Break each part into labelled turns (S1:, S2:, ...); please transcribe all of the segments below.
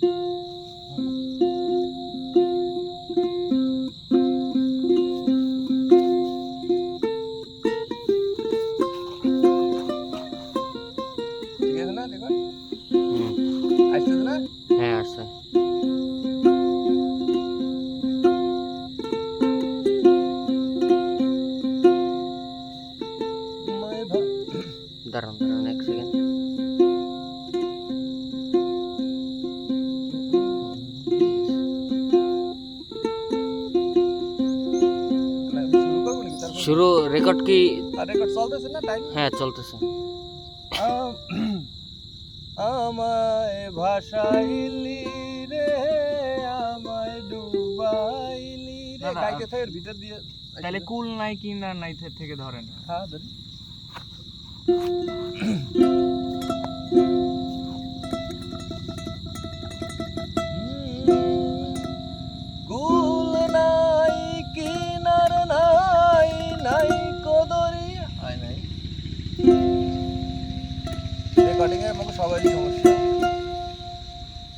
S1: ঠিক
S2: কি?
S1: রেকর্ড চলতেছে না টাইম
S2: হ্যাঁ চলতেছে।
S1: আমায় ভাসাইলি রে আমায় ডুবাইলি রে।
S3: দাদা,
S1: গাইতে থাকে ভিতর দিয়ে
S3: তাহলে কুল নাই কি না নাই থেকে ধরেন
S1: হ্যাঁ ধরি। রেকর্ডিং এর আমাকে সবারই সমস্যা।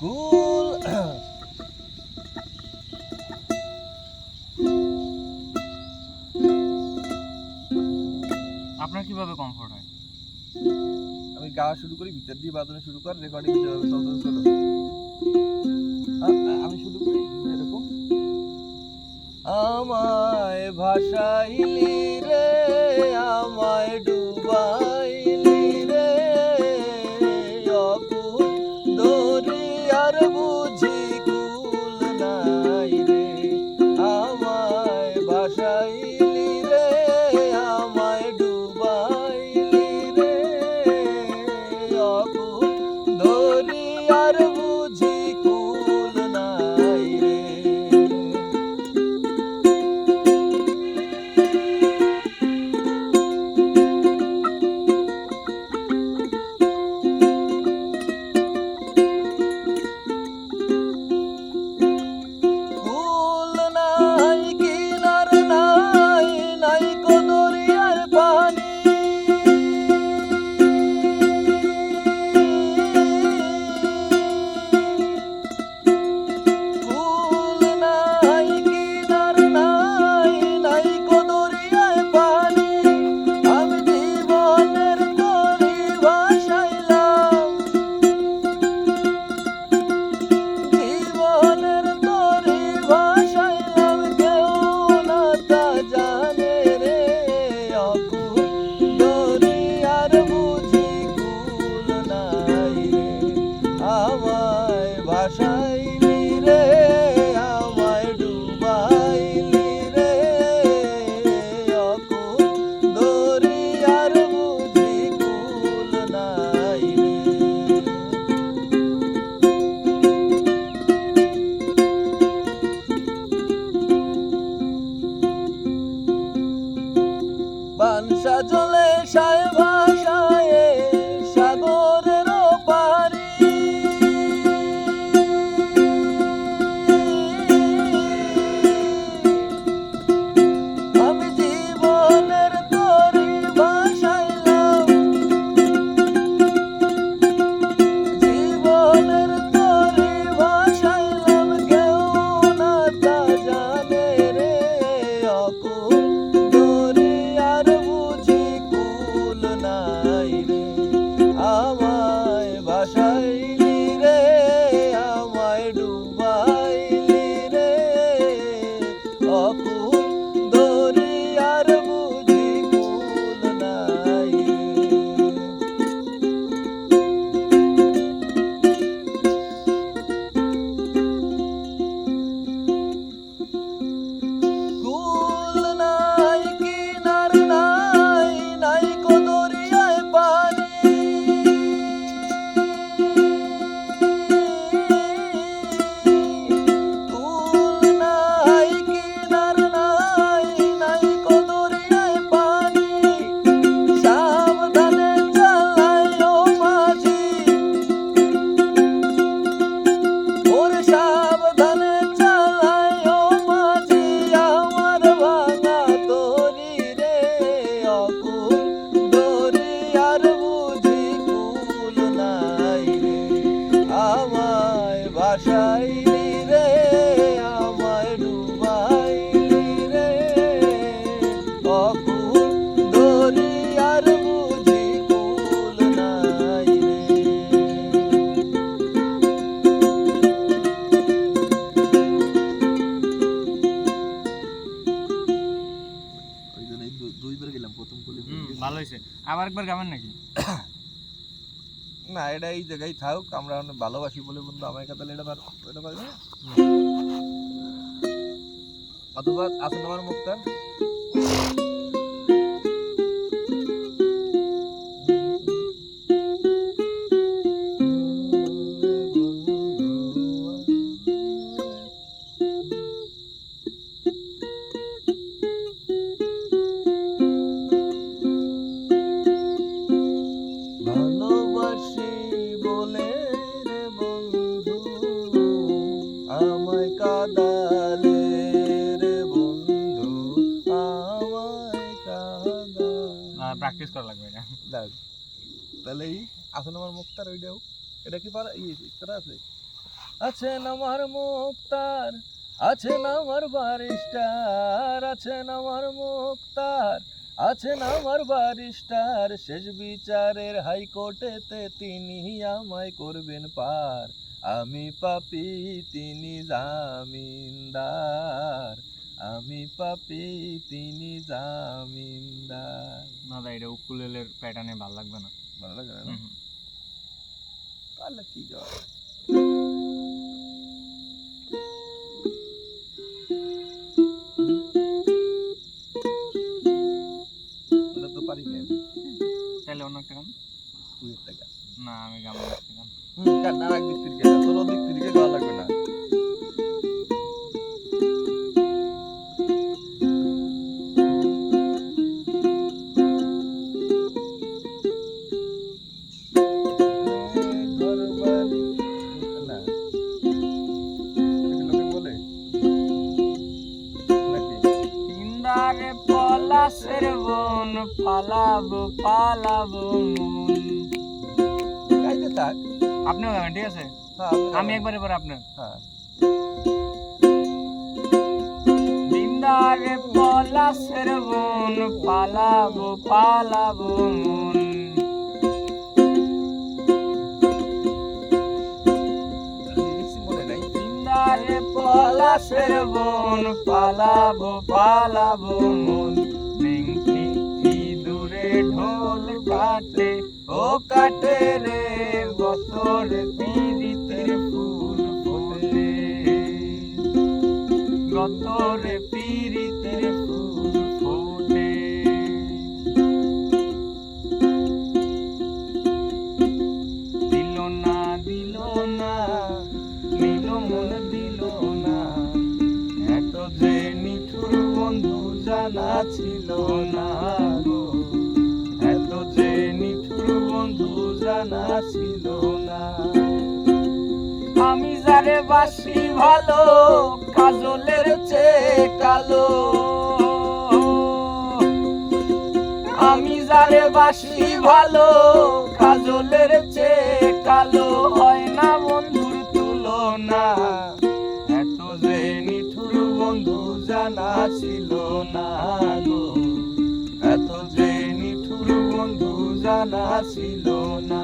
S1: কুল
S3: আপনার কীভাবে কমফোর্ট হয়?
S1: আমি গাওয়া শুরু করি ভিতর দিয়ে বাজানো শুরু কর রেকর্ডিং যেভাবে চলতে চলো আমি শুরু করি এরকম। আমায় ভাসাইলি রে আমায় ডুবাইলি ভাসাইলি রে আমায় ডুবাইলি রে। অকুল দরিয়ার বুঝি কুল গেলাম প্রথম
S3: ভালো হয়েছে। আবার একবার গাবেন নাকি?
S1: না এটা এই জায়গায় থাক আমরা ভালোবাসি বলে বন্ধু আমার কাছে এটা এটা পারবে না। অথবা আসুন আমার মুক্তার? আমার মুক্তার ওইটাও। এটা কি পারা ই ইস্তারা আছে? আছেন আমার মুক্তার আছেন আমার বারিস্টার আছেন আমার মুক্তার আছেন আমার বারিস্টার। শেষ বিচারের হাইকোর্টেতে তিনি আমায় করবেন পার। আমি পাপি, তিনি জামিনদার। আমি পাপি, তিনি জামিনদার।
S3: না দা এটা উকুলেলের প্যাটার্নে ভালো লাগবে না।
S1: ভালো লাগে না। তাহলে কি যাওয়া পারি না।
S3: তাহলে অন্য একটা গান?
S1: তুই একটা গান।
S3: না আমি একটা গান।
S1: গান আর এক
S3: পালাবো পালাবো মন।
S1: গাইতে থাক।
S3: আপনিও গাবেন ঠিক আছে?
S1: হ্যাঁ
S3: আমি একবার এবার আপনার।
S1: হ্যাঁ।
S3: ইন্দারে পলাশের বন পালাবো পালাবো মন। পলাশের বন পালাবো পালাবো মন। ঢোল কাটে ও কাটে রে বছর পীড়িতের ফুল ফোটে গতরে পীড়িতের ফুল ফোটে। দিল না দিল না, নিল মন দিল না। এত যে নিঠুর বন্ধু জানা ছিল না। ছিল না আমি যারে বাসি ভালো, কাজলের চেয়ে কালো। আমি যারে বাসি ভালো, কাজলের চেয়ে কালো। হয় না বন্ধুর তুলনা, এত যে নিঠুর বন্ধু জানা ছিল না গো। জানা ছিল না।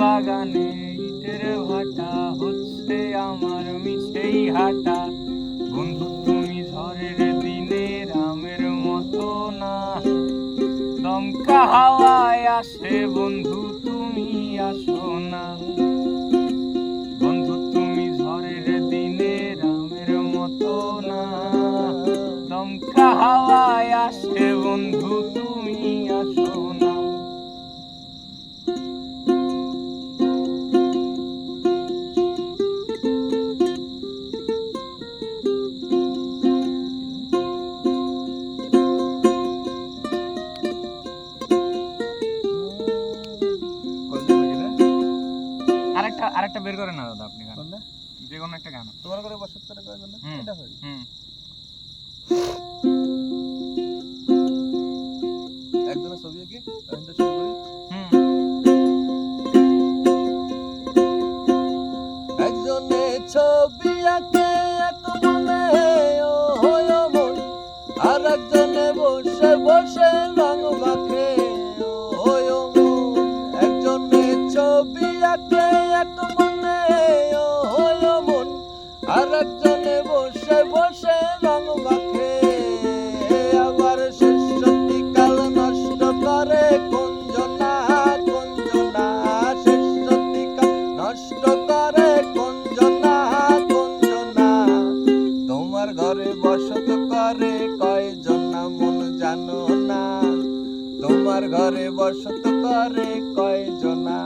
S3: বাগানে ইটের ভাটা হচ্ছে আমার মিছেই হাটা। বন্ধু, তুমি ঝড়ের দিনে রামের মতো না। দমকা হাওয়ায় আসে বন্ধু, তুমি আসো না। বন্ধু, তুমি দিনে রামের মতো না। দমকা হাওয়ায় আসে বন্ধু, তুমি আসো না। যে কোনো একটা গান।
S1: তোমার করে বসত করে করার
S3: জন্য?
S1: এটা হয়। একজনের ছবি আঁকি জানো না, তোমার ঘরে বসত করে কয়জনা?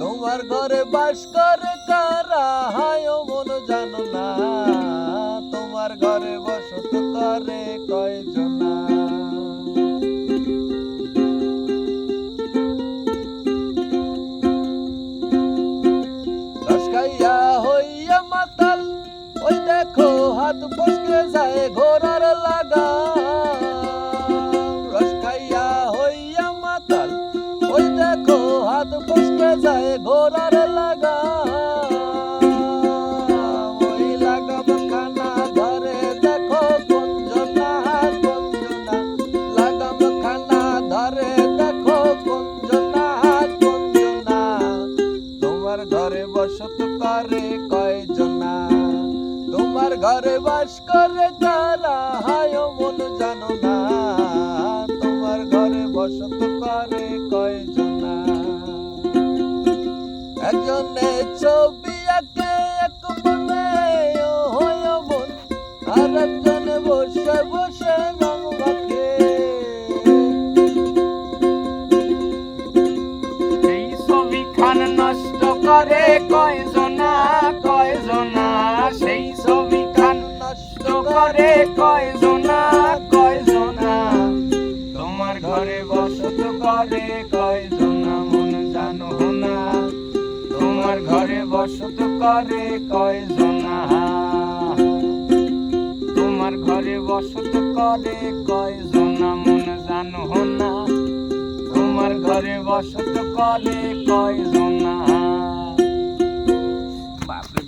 S1: তোমার ঘরে বাস করে কারা? হায় মন জানো না, তোমার ঘরে বসত করে কয়জনা? খাইয়া হইয়া মাতাল, ওই দেখো হাত ফসকে যায় ঘোড়ার লাগা। তোমার ঘরে বসত করে কয়জনা? তোমার ঘরে বাস করে তারা হায় করে কয়জনা
S3: কয়জনা, সেই ছবি খান নষ্ট করে কয়জনা কয়জনা। তোমার ঘরে বসত করে মন জানো না। তোমার ঘরে বসত করে কয়জনা। তোমার ঘরে বসত করে কয়জনা, মন জানো না। তোমার ঘরে বসত করে কয়জনা। বাপরে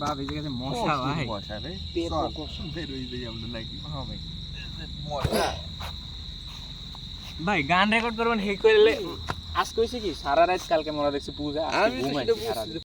S3: বাপ এই গেছে মশা ভাই।
S1: মশা রে। বেরোই যাই আমরা নাকি।
S3: হ্যাঁ ভাই
S1: মশা
S3: ভাই গান রেকর্ড করবেন হে করলে আজ কি? সারা রাত কালকে মরা দেখছি পূজা
S1: আমি